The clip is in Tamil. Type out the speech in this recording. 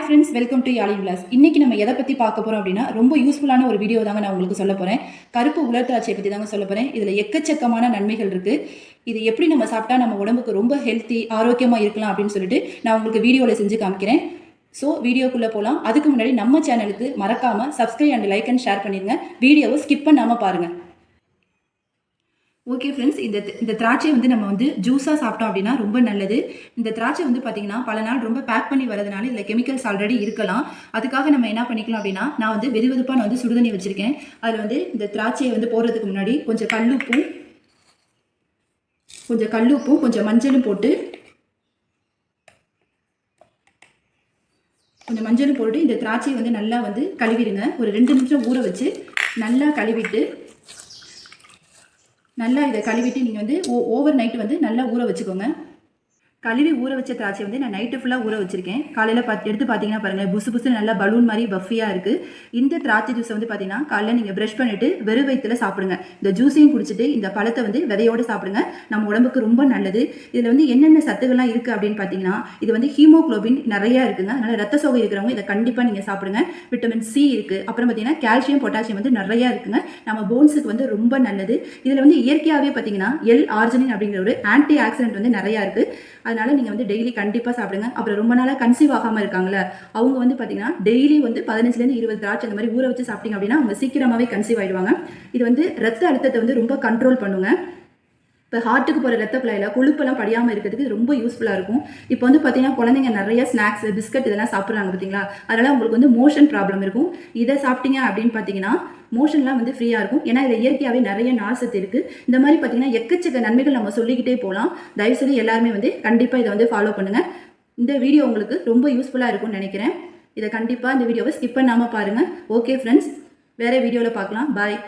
Hi friends welcome to Yali Vilas இன்னைக்கு நம்ம எதை பற்றி பார்க்க போகிறோம் அப்படின்னா ரொம்ப யூஸ்ஃபுல்லான ஒரு வீடியோ தாங்க நான் உங்களுக்கு சொல்ல போகிறேன் கருப்பு உலர் திராட்சையை பற்றி தாங்க சொல்ல போகிறேன் இதில் எக்கச்சக்கமான நன்மைகள் இருக்குது இது எப்படி நம்ம சாப்பிட்டா நம்ம உடம்புக்கு ரொம்ப ஹெல்த்தி ஆரோக்கியமாக இருக்கலாம் அப்படின்னு சொல்லிட்டு நான் உங்களுக்கு வீடியோவில் செஞ்சு காமிக்கிறேன். ஸோ வீடியோக்குள்ளே போகலாம் அதுக்கு முன்னாடி நம்ம சேனலுக்கு மறக்காமல் subscribe and like and share பண்ணிடுங்க வீடியோவை ஸ்கிப் பண்ணாமல் பாருங்கள் ஓகே ஃப்ரெண்ட்ஸ் இந்த இந்த திராட்சை வந்து நம்ம வந்து ஜூஸாக சாப்பிட்டோம் அப்படின்னா ரொம்ப நல்லது. இந்த திராட்சை வந்து பார்த்தீங்கன்னா பல நாள் ரொம்ப பேக் பண்ணி வரதுனால இதில் கெமிக்கல்ஸ் ஆல்ரெடி இருக்கலாம். அதுக்காக நம்ம என்ன பண்ணிக்கலாம் அப்படின்னா நான் வந்து வெது வெதுப்பாக நான் வந்து சுடுதண்ணி வச்சுருக்கேன். அதில் வந்து இந்த திராட்சையை வந்து போடுறதுக்கு முன்னாடி கொஞ்சம் கல்லுப்பும் கொஞ்சம் கல்லுப்பும் கொஞ்சம் மஞ்சளும் போட்டு கொஞ்சம் மஞ்சளும் போட்டு இந்த திராட்சையை வந்து நல்லா வந்து கழுவிடுங்க. ஒரு ரெண்டு நிமிஷம் ஊற வச்சு நல்லா கழுவிட்டு நல்லா இதை கழுவிட்டு நீங்கள் வந்து ஓ ஓவர் நைட்டு வந்து நல்லா ஊற வச்சுக்கோங்க. கழுவி ஊற வச்ச திராட்சை வந்து நான் நைட்டு ஃபுல்லாக ஊற வச்சிருக்கேன். காலையில் பார்த்து எடுத்து பார்த்தீங்கன்னா பாருங்கள் புசு புசு நல்லா பலூன் மாதிரி பஃபியாக இருக்குது இந்த திராட்சை ஜூஸை வந்து பார்த்தீங்கன்னா காலையில் நீங்கள் ப்ரஷ் பண்ணிவிட்டு வெறும் வயிற்றுல சாப்பிடுங்க. இந்த ஜூஸையும் குடிச்சிட்டு இந்த பழத்தை வந்து விதையோடு சாப்பிடுங்க. நம்ம உடம்புக்கு ரொம்ப நல்லது. இதில் வந்து என்னென்ன சத்துக்கள்லாம் இருக்குது அப்படின்னு பார்த்தீங்கன்னா இது வந்து ஹீமோக்ளோபின் நிறையா இருக்குங்க. அதனால் ரத்த சோகை இருக்கிறவங்க இதை கண்டிப்பாக நீங்கள் சாப்பிடுங்க. விட்டமின் சி இருக்குது அப்புறம் பார்த்தீங்கன்னா கால்சியம் பொட்டாசியம் வந்து நிறையா இருக்குங்க. நம்ம போன்ஸுக்கு வந்து ரொம்ப நல்லது. இதில் வந்து இயற்கையாகவே பார்த்தீங்கன்னா எல் ஆர்ஜனின் அப்படிங்கிற ஒரு ஆன்டி ஆக்சிடென்ட் வந்து நிறையா இருக்குது அதனால நீங்கள் வந்து டெய்லி கண்டிப்பாக சாப்பிடுங்க. அப்புறம் ரொம்ப நாளாக கன்சீவ் ஆகாமல் இருக்காங்களே அவங்க வந்து பார்த்தீங்கன்னா டெய்லி வந்து பதினஞ்சுலேருந்து இருபது திராட்சை அந்த மாதிரி ஊற வச்சு சாப்பிட்டீங்க அப்படின்னா அவங்க சீக்கிரமாகவே கன்சீவ் ஆயிடுவாங்க. இது வந்து ரத்த அழுத்தத்தை வந்து ரொம்ப கண்ட்ரோல் பண்ணுங்க. இப்போ ஹார்ட்டுக்கு போகிற ரத்த குழாயில் கொழுப்பெல்லாம் படியாமல் இருக்கிறதுக்கு ரொம்ப யூஸ்ஃபுல்லாக இருக்கும். இப்போ வந்து பார்த்தீங்கன்னா குழந்தைங்க நிறைய ஸ்நாக்ஸ் பிஸ்கட் இதெல்லாம் சாப்பிட்றாங்க பார்த்தீங்களா அதனால் உங்களுக்கு வந்து மோஷன் ப்ராப்ளம் இருக்கும். இதை சாப்பிட்டீங்க அப்படின்னு பார்த்தீங்கன்னா மோஷன்லாம் வந்து ஃப்ரீயாக இருக்கும். ஏன்னா இதில் இயற்கையாகவே நிறைய நார்சத்து இருக்குது இந்த மாதிரி பார்த்தீங்கன்னா எக்கச்சக்க நன்மைகள் நம்ம சொல்லிக்கிட்டே போகலாம். தயவுசெய்து எல்லாருமே வந்து கண்டிப்பாக இதை வந்து ஃபாலோ பண்ணுங்கள் இந்த வீடியோ உங்களுக்கு ரொம்ப யூஸ்ஃபுல்லாக இருக்கும்னு நினைக்கிறேன். இதை கண்டிப்பாக இந்த வீடியோவை ஸ்கிப் பண்ணாமல் பாருங்கள் ஓகே ஃப்ரெண்ட்ஸ் வேறு வீடியோவில் பார்க்கலாம். பாய்